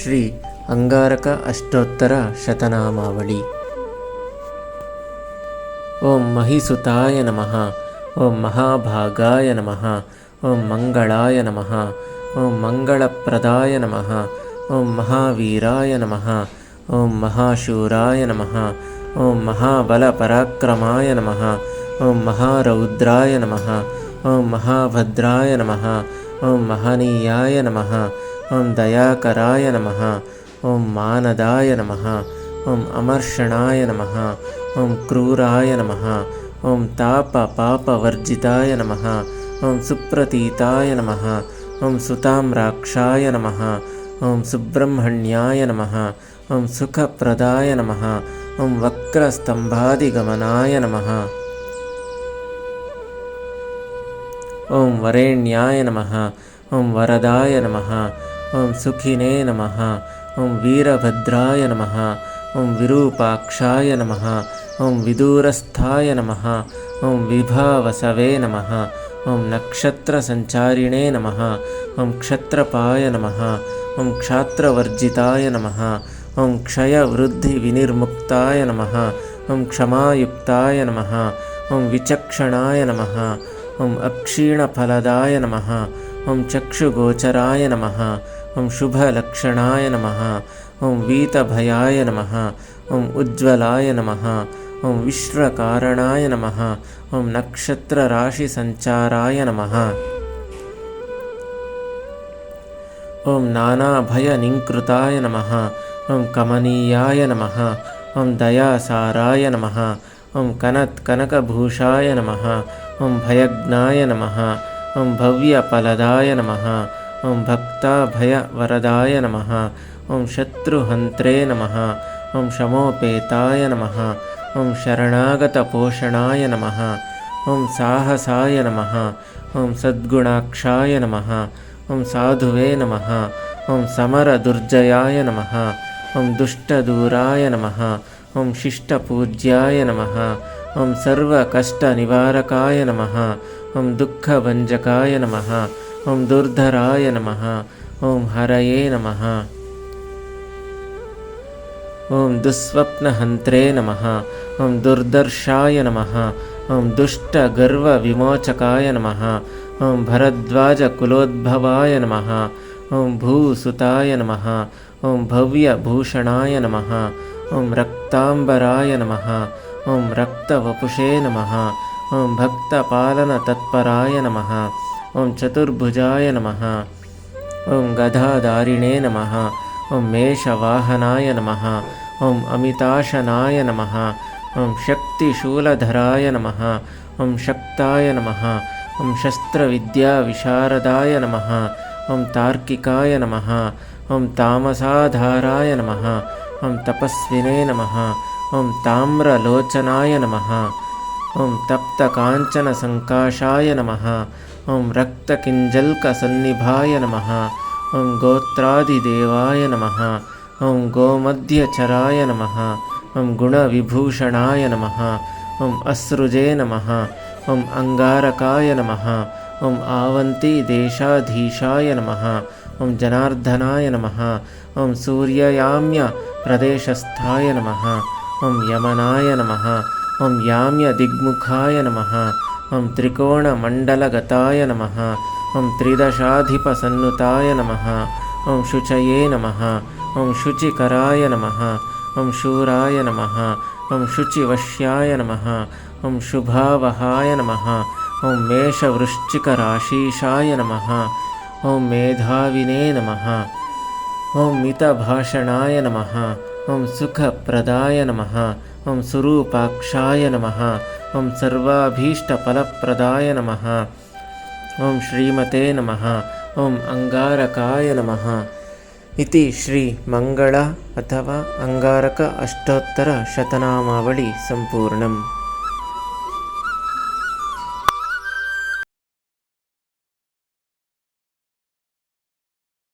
श्री अङ्गारक अष्टोत्तरशतनामावळि ॐ महिसुताय नमः ॐ महाभागाय नमः ॐ मङ्गलाय नमः ॐ मङ्गलप्रदाय नमः ॐ महावीराय नमः ॐ महाशूराय नमः ॐ महाबलपराक्रमाय नमः ॐ महारौद्राय नमः ॐ महाभद्राय नमः ॐ महनीयाय नमः ॐ दयाकराय नमः ॐ मानदाय नमः ॐ अमर्षणाय नमः ॐ क्रूराय नमः ॐ तापपापवर्जिताय नमः ॐ सुप्रतीताय नमः ॐ सुताम्राक्षाय नमः ॐ सुब्रह्मण्याय नमः ॐ सुखप्रदाय नमः ॐ वक्रस्तम्भादिगमनाय नमः ॐ वरेण्याय नमः ॐ वरदाय नमः ॐ सुखिने नमः ॐ वीरभद्राय नमः ॐ विरूपाक्षाय नमः ॐ विदूरस्थाय नमः ॐ विभावसवे नमः ॐ नक्षत्रसञ्चारिणे नमः ॐ क्षत्रपाय नमः ॐ क्षात्रवर्जिताय नमः ॐ क्षयवृद्धिविनिर्मुक्ताय नमः ॐ क्षमायुक्ताय नमः ॐ विचक्षणाय नमः ॐ अक्षीणफलदाय नमः। ॐ चक्षुगोचराय नमः। ॐ शुभलक्षणाय नमः। ॐ वीतभयाय नमः। ॐ उज्ज्वलाय नमः। ॐ विश्वकारणाय नमः। ॐ नक्षत्रराशिसञ्चाराय नमः। ॐ नानाभयनिङ्कृताय नमः। ॐ कमनीयाय नमः। ॐ दयासाराय नमः ॐ कनत्कनकभूषाय नमः ॐ भयज्ञाय नमः ॐ भव्यफलदाय नमः ॐ भक्ताभयवरदाय नमः ॐ शत्रुहन्त्रे नमः ॐ शमोपेताय नमः ॐ शरणागतपोषणाय नमः ॐ साहसाय नमः ॐ सद्गुणाक्षाय नमः ॐ साधुवे नमः ॐ समरदुर्जयाय नमः ॐ दुष्टदूराय नमः ॐ शिष्टपूज्याय नमः ॐ सर्वकष्टनिवारकाय नमः ॐ दुःखभञ्जकाय नमः ॐ दुर्धराय नमः ॐ हरये नमः ॐ दुःस्वप्नहन्त्रे नमः ॐ दुर्दर्शाय नमः ॐ दुष्टगर्वविमोचकाय नमः ॐ भरद्वाजकुलोद्भवाय नमः ॐ भूसुताय नमः ॐ भव्यभूषणाय नमः ॐ रक्ताम्बराय नमः ॐ रक्तवपुषे नमः ॐ भक्तपालनतत्पराय नमः ॐ चतुर्भुजाय नमः ॐ गदाधारिणे नमः ॐ मेषवाहनाय नमः ॐ अमिताशनाय नमः ॐ शक्तिशूलधराय नमः ॐ शक्ताय नमः ॐ शस्त्रविद्याविशारदाय नमः ॐ तार्किकाय नमः ॐ तामसाधाराय नमः ॐ तपस्विने नमः ॐ ताम्रलोचनाय नमः ॐ तप्तकाञ्चनसङ्काशाय नमः ॐ रक्तकिञ्जल्कसन्निभाय नमः ॐ गोत्रादिदेवाय नमः ॐ गोमध्यचराय नमः ॐ गुणविभूषणाय नमः ॐ अस्रुजे नमः ॐ अङ्गारकाय नमः ॐ आवन्तीदेशाधीशाय नमः ॐ जनार्दनाय नमः ॐ सूर्ययाम्यप्रदेशस्थाय नमः ॐ यमनाय नमः ॐ याम्यदिग्मुखाय नमः ॐ त्रिकोणमण्डलगताय नमः ॐ त्रिदशाधिपसन्नुताय नमः ॐ शुचये नमः ॐ शुचिकराय नमः ॐ शूराय नमः ॐ शुचिवश्याय नमः ॐ शुभावहाय नमः ॐ मेषवृश्चिकराशीशाय नमः ॐ मेधाविने नमः ॐ मितभाषणाय नमः। ॐ सुखप्रदाय नमः। ॐ सुरूपाक्षाय नमः। ॐ सर्वाभीष्टफलप्रदाय नमः। ॐ श्रीमते नमः। ॐ अङ्गारकाय नमः। इति श्रीमङ्गल अथवा अङ्गारक अष्टोत्तरशतनामावळि सम्पूर्णम्